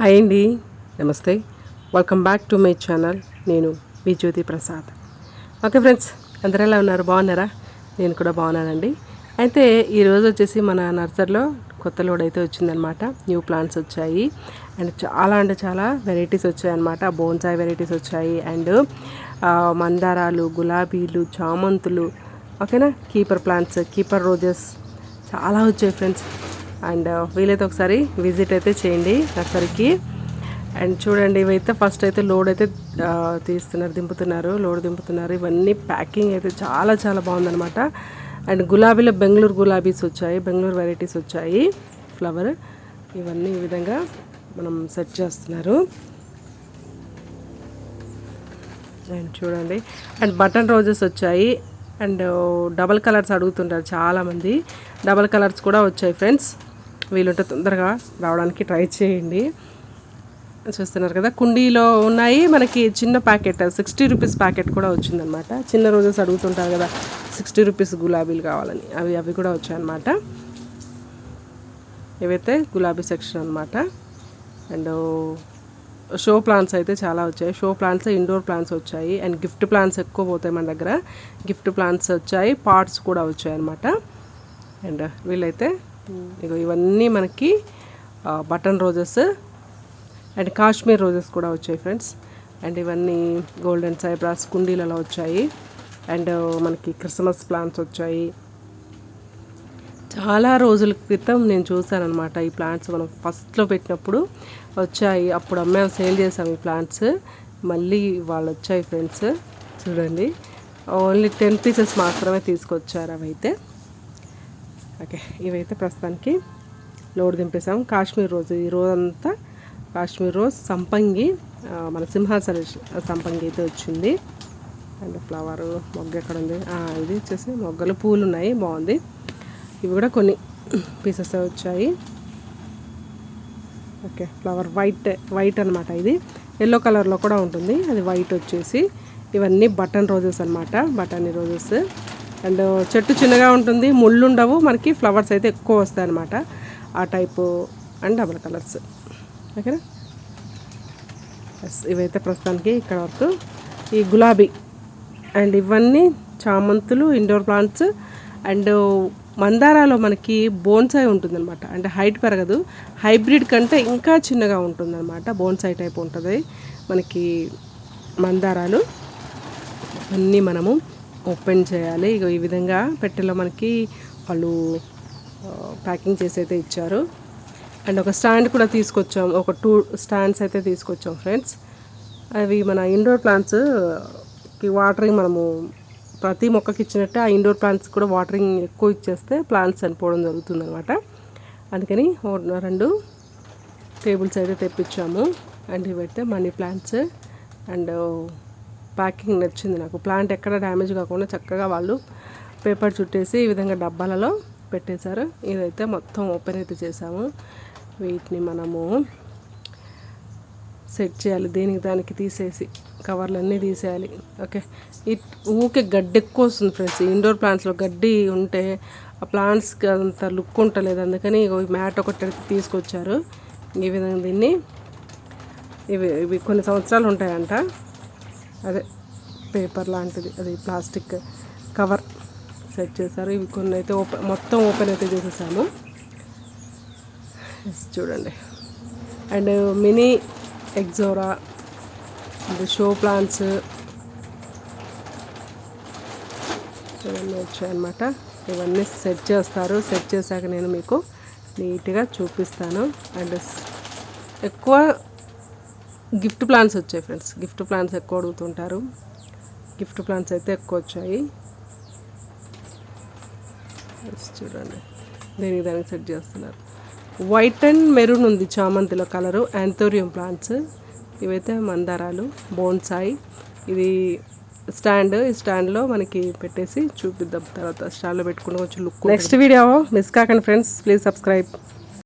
Hi అండి. నమస్తే. Welcome back to my channel నేను మీ జ్యోతి ప్రసాద్. ఓకే ఫ్రెండ్స్ అందరూ ఎలా ఉన్నారు? బాగున్నారా? నేను కూడా బాగున్నానండి. అయితే ఈరోజు వచ్చేసి మన నర్సరీలో కొత్త లోడ్ అయితే వచ్చిందనమాట న్యూ ప్లాంట్స్ వచ్చాయి. అండ్ చాలా అంటే చాలా వెరైటీస్ వచ్చాయన్నమాట. బోన్సాయి వెరైటీస్ వచ్చాయి. అండ్ మందారాలు గులాబీలు చామంతులు. ఓకేనా కీపర్ ప్లాంట్స్ కీపర్ రోజెస్ చాలా వచ్చాయి ఫ్రెండ్స్ అండ్ వీలైతే ఒకసారి విజిట్ అయితే చేయండి నర్సరీకి. అండ్ చూడండి ఇవైతే ఫస్ట్ అయితే లోడ్ అయితే తీస్తున్నారు దింపుతున్నారు లోడ్ దింపుతున్నారు. ఇవన్నీ ప్యాకింగ్ అయితే చాలా చాలా బాగుందనమాట అండ్ గులాబీలో బెంగళూరు గులాబీస్ వచ్చాయి బెంగళూరు వెరైటీస్ వచ్చాయి. ఫ్లవర్ ఇవన్నీ ఈ విధంగా మనం సెట్ చేస్తున్నారు. అండ్ చూడండి అండ్ బటన్ రోజెస్ వచ్చాయి. అండ్ డబల్ కలర్స్ అడుగుతుంటారు చాలామంది. డబల్ కలర్స్ కూడా వచ్చాయి ఫ్రెండ్స్ వీలుంటే తొందరగా రావడానికి ట్రై చేయండి. చూస్తున్నారు కదా కుండీలో ఉన్నాయి. మనకి చిన్న ప్యాకెట్ సిక్స్టీ రూపీస్ ప్యాకెట్ కూడా వచ్చిందనమాట చిన్న రోజెస్ అడుగుతుంటారు కదా సిక్స్టీ రూపీస్ గులాబీలు కావాలని. అవి అవి కూడా వచ్చాయన్నమాట. ఇవైతే గులాబీ సెక్షన్ అనమాట అండ్ షో ప్లాంట్స్ అయితే చాలా వచ్చాయి. షో ప్లాంట్స్ ఇండోర్ ప్లాంట్స్ వచ్చాయి. అండ్ గిఫ్ట్ ప్లాంట్స్ ఎక్కువ పోతాయి మన దగ్గర. గిఫ్ట్ ప్లాంట్స్ వచ్చాయి. పార్ట్స్ కూడా వచ్చాయి అనమాట అండ్ వీళ్ళైతే ఇగో ఇవన్నీ మనకి button roses and Kashmir roses కూడా వచ్చాయి ఫ్రెండ్స్. అండ్ ఇవన్నీ గోల్డెన్ సైబ్రాస్ కుండీలలో వచ్చాయి. అండ్ మనకి క్రిస్మస్ ప్లాంట్స్ వచ్చాయి. చాలా రోజుల క్రితం నేను చూశాను అనమాట ఈ ప్లాంట్స్ మనం ఫస్ట్లో పెట్టినప్పుడు వచ్చాయి. అప్పుడు అమ్మాయి సేల్ చేసాం ఈ ప్లాంట్స్. మళ్ళీ వాళ్ళు వచ్చాయి ఫ్రెండ్స్. చూడండి. ఓన్లీ టెన్ పీసెస్ మాత్రమే తీసుకొచ్చారు అవైతే. ఓకే ఇవైతే ప్రస్తుతానికి లోడ్ దింపేసాం కాశ్మీర్ రోజు ఈ రోజంతా కాశ్మీర్ రోజ్ సంపంగి మన సింహాసన సంపంగి అయితే వచ్చింది. అండ్ ఫ్లవర్ మొగ్గ ఎక్కడ ఉంది? ఇది వచ్చేసి మొగ్గలు పూలు ఉన్నాయి బాగుంది. ఇవి కూడా కొన్ని పీసెస్ వచ్చాయి. ఓకే ఫ్లవర్ వైట్ వైట్ అనమాట ఇది. ఎల్లో కలర్లో కూడా ఉంటుంది. అది వైట్ వచ్చేసి ఇవన్నీ బటన్ రోజెస్ అనమాట బటానీ రోజెస్. అండ్ చెట్టు చిన్నగా ఉంటుంది ముళ్ళు ఉండవు మనకి ఫ్లవర్స్ అయితే ఎక్కువ వస్తాయి అన్నమాట. ఆ టైపు అండ్ డబుల్ కలర్స్. ఓకేనా? ఇవైతే ప్రస్తుతానికి ఇక్కడ వరకు ఈ గులాబీ అండ్ ఇవన్నీ చామంతులు ఇండోర్ ప్లాంట్స్ అండ్ మందారాలో మనకి బోన్సాయి ఉంటుందన్నమాట. అంటే హైట్ పెరగదు. హైబ్రిడ్ కంటే ఇంకా చిన్నగా ఉంటుందన్నమాట. బోన్సాయి టైప్ ఉంటుంది మనకి మందారాలు. అన్నీ మనము ఓపెన్ చేయాలి. ఇక ఈ విధంగా పెట్టెలో మనకి వాళ్ళు ప్యాకింగ్ చేసి అయితే ఇచ్చారు. అండ్ ఒక స్టాండ్ కూడా తీసుకొచ్చాం. ఒక టూ స్టాండ్స్ అయితే తీసుకొచ్చాం ఫ్రెండ్స్. అవి మన ఇండోర్ ప్లాంట్స్కి వాటరింగ్ మనము ప్రతి మొక్కకి ఇచ్చినట్టే ఆ ఇండోర్ ప్లాంట్స్ కూడా వాటరింగ్ ఎక్కువ ఇచ్చేస్తే ప్లాంట్స్ చనిపోవడం జరుగుతుంది అనమాట అందుకని ఓ రెండు టేబుల్స్ అయితే తెప్పించాము. అండ్ ఇవైతే మనీ ప్లాంట్స్ అండ్ ప్యాకింగ్ నచ్చింది నాకు. ప్లాంట్ ఎక్కడ డ్యామేజ్ కాకుండా చక్కగా వాళ్ళు పేపర్ చుట్టేసి ఈ విధంగా డబ్బాలలో పెట్టేశారు. ఇదైతే మొత్తం ఓపెన్ అయితే చేసాము వీటిని మనము సెట్ చేయాలి. దేనికి దానికి తీసేసి కవర్లు అన్నీ తీసేయాలి. ఓకే? ఈ ఊకే గడ్డి ఎక్కువ వస్తుంది ఫ్రెండ్స్. ఇండోర్ ప్లాంట్స్లో గడ్డి ఉంటే ఆ ప్లాంట్స్కి అంత లుక్ ఉంటలేదు. అందుకని మ్యాట్ ఒకటి తీసుకొచ్చారు. ఈ విధంగా దీన్ని ఇవి ఇవి కొన్ని సంవత్సరాలు ఉంటాయంట. అదే పేపర్ లాంటిది అది ప్లాస్టిక్ కవర్ సెట్ చేశారు. ఇవి కొన్ని అయితే ఓపెన్ మొత్తం ఓపెన్ అయితే చేసేసాము చూడండి. And mini ixora and show plants ఇవన్నీ వచ్చాయన్నమాట. ఇవన్నీ సెట్ చేస్తారు. సెట్ చేశాక నేను మీకు నీట్గా చూపిస్తాను. అండ్ ఎక్కువ గిఫ్ట్ ప్లాన్స్ వచ్చాయి ఫ్రెండ్స్. గిఫ్ట్ ప్లాన్స్ ఎక్కువ అడుగుతుంటారు. గిఫ్ట్ ప్లాన్స్ అయితే ఎక్కువ వచ్చాయి. చూడండి. దీనికి దానికి సెట్ చేస్తున్నారు. వైట్ అండ్ మెరూన్ ఉంది చామంతిలో కలరు. యాంథోరియం ప్లాంట్స్ ఇవైతే మందారాలు బోన్సాయి. ఇది స్టాండ్. ఈ స్టాండ్లో మనకి పెట్టేసి చూపిద్దాం. తర్వాత స్టాండ్లో పెట్టుకుని కొంచెం లుక్ నెక్స్ట్ వీడియో మిస్ కాకండి ఫ్రెండ్స్. Please subscribe